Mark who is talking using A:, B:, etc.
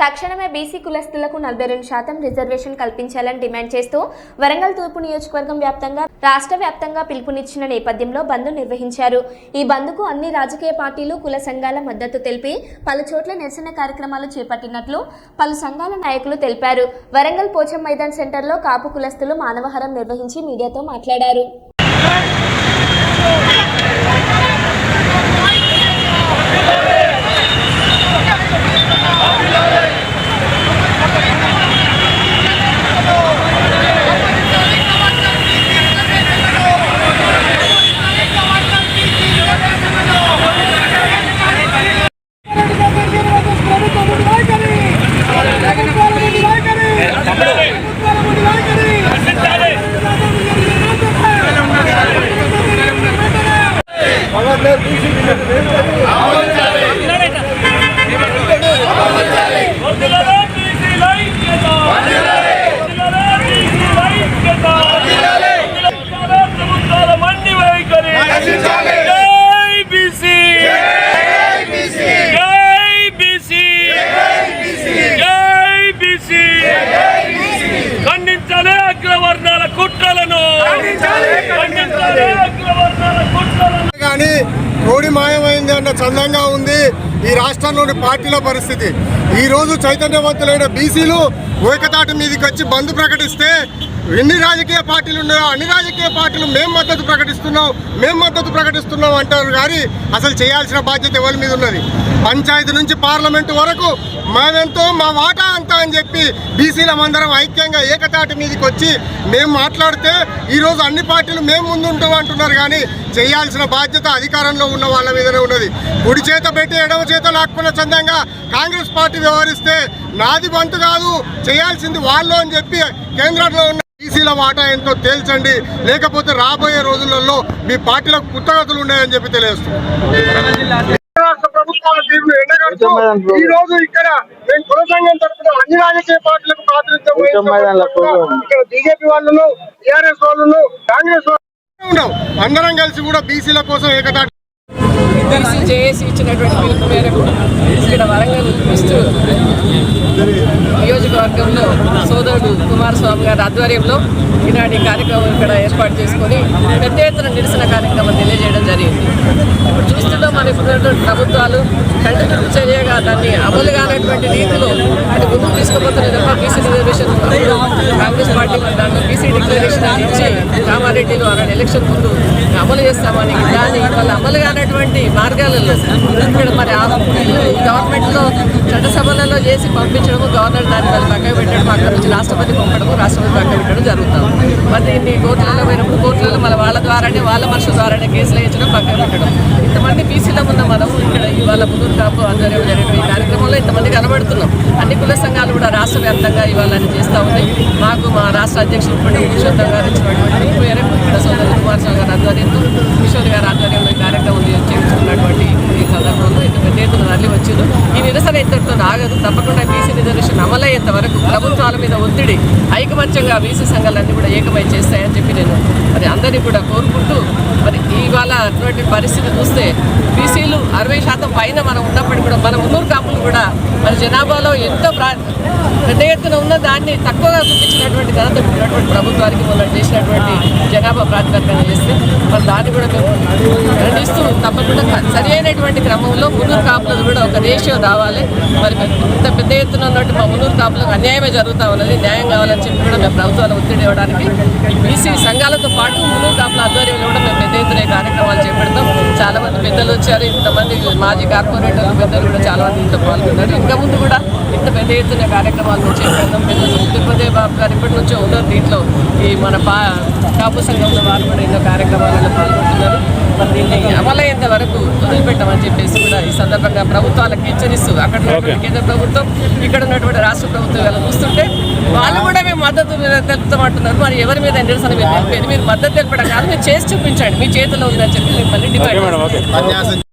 A: తక్షణమే బీసీ కులస్తులకు నలభై రెండు శాతం రిజర్వేషన్ కల్పించాలని డిమాండ్ చేస్తూ వరంగల్ తూర్పు నియోజకవర్గం వ్యాప్తంగా రాష్ట్ర వ్యాప్తంగా పిలుపునిచ్చిన నేపథ్యంలో బంద్ నిర్వహించారు. ఈ బంద్కు అన్ని రాజకీయ పార్టీలు కుల సంఘాల మద్దతు తెలిపి పలు చోట్ల నిరసన కార్యక్రమాలు చేపట్టినట్లు పలు సంఘాల నాయకులు తెలిపారు. వరంగల్ పోచం మైదాన్ సెంటర్లో కాపు కులస్తులు మానవహారం నిర్వహించి మీడియాతో మాట్లాడారు.
B: আমাদের చందంగా ఉంది ఈ రాష్ట్రంలోని పార్టీల పరిస్థితి. ఈ రోజు చైతన్యవంతులైన బీసీలు ఏకతాటి మీదకి వచ్చి బంద్ ప్రకటిస్తే ఎన్ని రాజకీయ పార్టీలు ఉన్నాయో అన్ని రాజకీయ పార్టీలు మేము మద్దతు ప్రకటిస్తున్నాం మేము మద్దతు ప్రకటిస్తున్నాం అంటారు కానీ అసలు చేయాల్సిన బాధ్యత ఎవరి మీద ఉన్నది? పంచాయతీ నుంచి పార్లమెంటు వరకు మేమెంతో మా వాటా అంతా అని చెప్పి బీసీలమందరం ఐక్యంగా ఏకతాటి మీదకి వచ్చి మేము మాట్లాడితే ఈరోజు అన్ని పార్టీలు మేము ముందుంటాం అంటున్నారు కానీ చేయాల్సిన బాధ్యత అధికారంలో ఉన్న వాళ్ళ మీదనే ఉన్నది. కుడి చేత పెట్టి ఎడవ చేత లాక్కున్న చందంగా కాంగ్రెస్ పార్టీ వ్యవహరిస్తే నాది బంతు కాదు చేయాల్సింది వాళ్ళు అని చెప్పి కేంద్రంలో ఉన్న బీసీల వాటా ఎంతో తేల్చండి లేకపోతే రాబోయే రోజులలో మీ పార్టీలకు పుట్టగతులు ఉన్నాయని చెప్పి తెలియజేస్తుంది రాష్ట్ర ప్రభుత్వాల తీరును ఎండగడుతూ ఈ రోజు ఇక్కడ మేము కుల సంఘం తరపున అన్ని రాజకీయ పార్టీలకు ప్రాతినిధ్యం. ఇక్కడ బీజేపీ వాళ్ళను టీఆర్ఎస్ వాళ్ళను కాంగ్రెస్ వాళ్ళు. అందరం కలిసి కూడా బీసీల కోసం ఏకతాటి
C: బీసీ జేఏసీ ఇచ్చినటువంటి పిలుపు మేరకు ఇక్కడ వరంగల్ ఇస్తూ నియోజకవర్గంలో సోదరుడు కుమారస్వామి గారి ఆధ్వర్యంలో ఈనాటి కార్యక్రమం ఇక్కడ ఏర్పాటు చేసుకొని పెద్ద ఎత్తున నిరసన కార్యక్రమం తెలియజేయడం జరిగింది ఇప్పుడు చూస్తున్నాం మన ప్రభుత్వాలు కంటిన్యూ చర్యగా దాన్ని అమలు కానటువంటి రీతిలో అంటే ముందుకు తీసుకుపోతున్న తప్ప బీసీ రిజర్వేషన్ కాంగ్రెస్ పార్టీ దాంట్లో బీసీ డిక్లరేషన్ ఇచ్చి కామారెడ్డిలో అలాంటి ఎలక్షన్ ముందు అమలు చేస్తామని దాని వాళ్ళ అమలు కానటువంటి మార్గాలలో ఇక్కడ మరి గవర్నమెంట్లో చట్టసభలలో చేసి పంపించడము గవర్నర్ దాన్ని వాళ్ళు పక్కన పెట్టడం అక్కడ నుంచి రాష్ట్రపతి పంపడము రాష్ట్రపతి పక్కన పెట్టడం జరుగుతాం మరి దీన్ని కోర్టులలో పోయినప్పుడు కోర్టులలో మళ్ళీ వాళ్ళ ద్వారానే వాళ్ళ మనుషుల ద్వారానే కేసులు వేయించడం పక్కన పెట్టడం. ఇంతమంది బీసీలో ఉన్న మనం ఇక్కడ ఇవాళ ముందు కాపు ఆధ్వర్యంలో జరిగిన ఈ కార్యక్రమంలో ఇంతమంది కనబడుతున్నాం. అన్ని కుల సంఘాలు కూడా రాష్ట్ర వ్యాప్తంగా ఇవాళ చేస్తూ ఉన్నాయి. మాకు మా రాష్ట్ర అధ్యక్షులు ఇప్పటి పురుషోత్తం గారు ఇచ్చినటువంటి మేరకు ఇక్కడ సోదరు కుమారస్వామి గారి ఆధ్వర్యంలో కిషోర్ గారి ఆధ్వర్యంలో ఈ కార్యక్రమం చేయించుకున్నటువంటి ఈ సందర్భంలో ఇంత పెద్ద ఎత్తున తరలి వచ్చారు ఈ నిరసన ఇంతటితో ఆగదు. తప్పకుండా బీసీ రిజర్వేషన్ అమలయ్యేంత వరకు ప్రభుత్వాల మీద ఒత్తిడి ఐకమత్యంగా బీసీ సంఘాలన్నీ కూడా ఏకమై చేస్తాయని చెప్పి నేను మరి అందరినీ కూడా కోరుకుంటూ మరి ఇవాళ అటువంటి పరిస్థితి చూస్తే బీసీలు అరవై శాతం పైన మనం ఉన్నప్పటికీ కూడా మన మున్నూరు కాపులు కూడా మన జనాభాలో ఎంతో ప్రా పెద్ద ఎత్తున ఉన్న దాన్ని తక్కువగా చూపించినటువంటి ఘనత ఉన్నటువంటి ప్రభుత్వానికి మనం చేసినటువంటి జనాభా ప్రాతిపదికన చేస్తే మరి దాన్ని కూడా మేము ఖండిస్తూ తప్పకుండా సరి అయినటువంటి క్రమంలో మున్నూరు కాపులకు కూడా ఒక రేషియో రావాలి. మరి ఇంత పెద్ద ఎత్తున ఉన్నట్టు మా మున్నూరు కాపులకు అన్యాయమే జరుగుతూ ఉన్నది న్యాయం కావాలని చెప్పి కూడా మేము ప్రభుత్వాలు ఒత్తిడి ఇవ్వడానికి బీసీ సంఘాలతో పాటు మున్నూరు కాపుల ఆధ్వర్యంలో కూడా మేము పెద్ద ఎత్తున కార్యక్రమాలు చేపడతాం. చాలా మంది పెద్దలు వచ్చారు ఇంతమంది మాజీ కార్పొరేటర్లు పెద్దలు కూడా చాలా మంది ఇంట్లో పాల్గొన్నారు. ఇంకా ముందు కూడా ఇంత పెద్ద ఎత్తున కార్యక్రమాలు చేపడతాం. పెద్దలు తిరుపతి బాబు గారు ఇప్పటి నుంచో ఉన్నారు దీంట్లో. ఈ మన పా కాపు సంఘంలో వారు కూడా ఎన్నో కార్యక్రమాలలో పాల్గొంటున్నారు. మరి దీన్ని అమలయ్యేంత వరకు వదిలిపెట్టామని చెప్పేసి కూడా ఈ సందర్భంగా ప్రభుత్వాలకు హెచ్చరిస్తూ అక్కడ ఉన్నటువంటి కేంద్ర ప్రభుత్వం ఇక్కడ ఉన్నటువంటి రాష్ట్ర ప్రభుత్వం ఇలా చూస్తుంటే వాళ్ళు మద్దతు తెలుపుతామంటున్నారు. మరి ఎవరి మీద నిరసన మీరు తెలిపేది మీరు మద్దతు తెలపడం కాదు మీరు చేసి చూపించండి. మీ చేతిలో ఉందని చెప్పి మిమ్మల్ని డిమాండ్